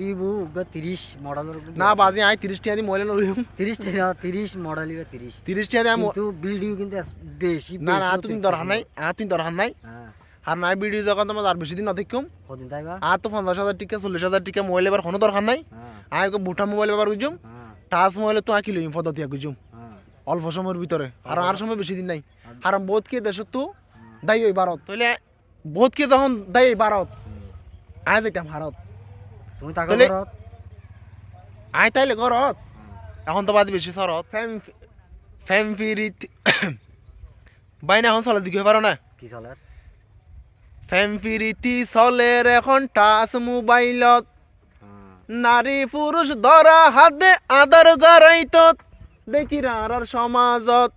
Vivo তিরিশ মডেলের না বাজে আই তিরিশ টাকা দিয়ে মোবাইল লইম তিরিশ তিরিশ মডেল তিরিশ। তিরিশ টাকা দিয়ে কিন্তু ভিডিও কিন্তু বেশি না না বেশি তুমি দরকার নাই আর তুমি দরকার নাই। হ্যাঁ। আর নাই ভিডিও যখন তোমার আর বেশি দিন অতিক্রম আর তো পঞ্চাশ হাজার টিকা চল্লিশ হাজার টিকা মোবাইল এবার কোনো দরকার নাই। হ্যাঁ। আই ওকে বুটা মোবাইল ব্যবহার করছুম হ্যাঁ। টাচ মোবাইল তো আঁকি লইম পদ্ধতি আঁকুছুম হ্যাঁ। অল্প সময়ের ভিতরে। আর আর সময় বেশি দিন নাই। আর বোধ কে দেশত তো দায়ী ভারত। তাহলে বোধ কে যখন দায়ী ভারত আয় যাইতাম ভারত। তুমি তাকে তাহলে- তাইলে ঘরত এখন তো বাদ বেশি ফ্যাম ফ্যাম ফিরিত বাইনা এখন চলে দিকে পারো না? কি ফ্যাম ফিরিতি চলের এখন টাচ মোবাইলত। নারী পুরুষ ধরা হাতে আদার গড়াইত দেখি আর সমাজত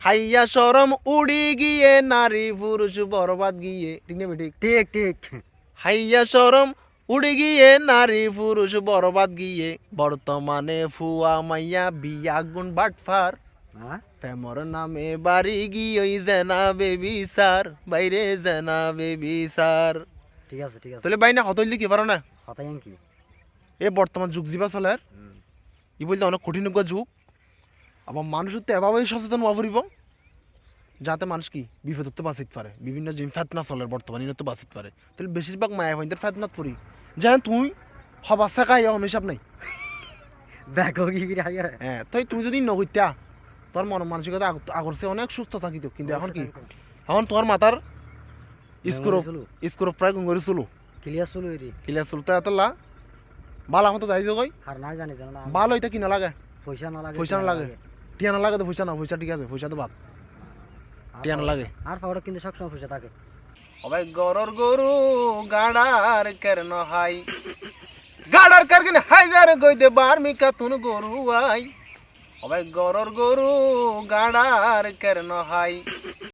হাইয়া সরম উড়ি গিয়ে নারী পুরুষ বরবাদ গিয়ে। ঠিক না ঠিক ঠিক ঠিক। হাইয়া সরম উড়ি গিয়ে নারী পুরুষ বরবাদ গিয়ে বর্তমানে ফুয়া মাইয়া বিয়া গুণ বাটফার। প্রেমর নামে বাড়ি গিয়ে জেনা বেবি সার বাইরে জেনা বেবি সার ঠিক আছে ঠিক আছে। তাহলে বাইনা হতইল কি পারো না? হতাই কি এ বর্তমান যুগ যিবা চলে ই বলতে অনেক কঠিন যুগ। আবার মানুষের তো এভাবেই সচেতন হওয়া ফুরিব। যাতে মানুষ কি বিপদত বাঁচিত পারে। বিভিন্ন ফেতনা চলে বর্তমানে ইনত বাঁচিত পারে। তাহলে বেশিরভাগ মায়া ভাইদের ফেতনাত পড়ি। যেন তুই হবা শেখাই এখন হিসাব নাই কি হ্যাঁ তাই তুই যদি নগত্যা তোর মন মানসিকতা আগ- আগরছে অনেক সুস্থ থাকিত কিন্তু এখন কি এখন তোর মাথার স্ক্রোপ চলো। স্ক্রোপ প্রায় গঙ্গরি চলো ক্লিয়ার চলো এরি কিলিয়া চলতে এতলা বালা মতো যাই যে কই আর নাই জানি না বাল হইতে কিনা লাগে পয়সা না লাগে পয়সা না লাগে টিয়া না লাগে তো পয়সা না পয়সা ঠিক আছে পয়সা তো আর টিয়া না লাগে আর পাউডার কিন্তু সবসময় পয়সা থাকে অবাই গরর গরু গাড়ার কেন হাই। গাড়ার কার কিনে হাই যার গইতে বার্মি কাতুন গরু আই। অবাই গরর গরু গাড়ার কেন হাই।